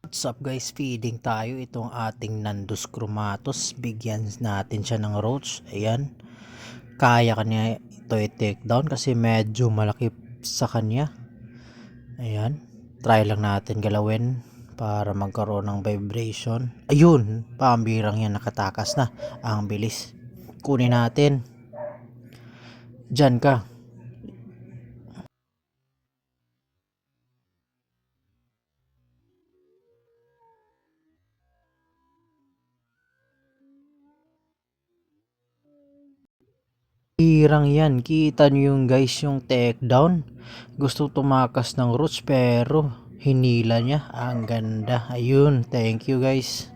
What's up guys, feeding tayo itong ating Nandus chromatus. Bigyan natin siya ng roach. Ayan. Kaya kanya ito i-take down kasi medyo malaki sa kanya. Ayan. Try lang natin galawin para magkaroon ng vibration. Ayun, pambirang yan nakatakas na. Ang bilis. Kunin natin. Diyan ka. Hirang yan. Kita nyo yung guys yung take down. Gusto tumakas ng roots pero hinila niya. Ang ganda. Ayun. Thank you guys.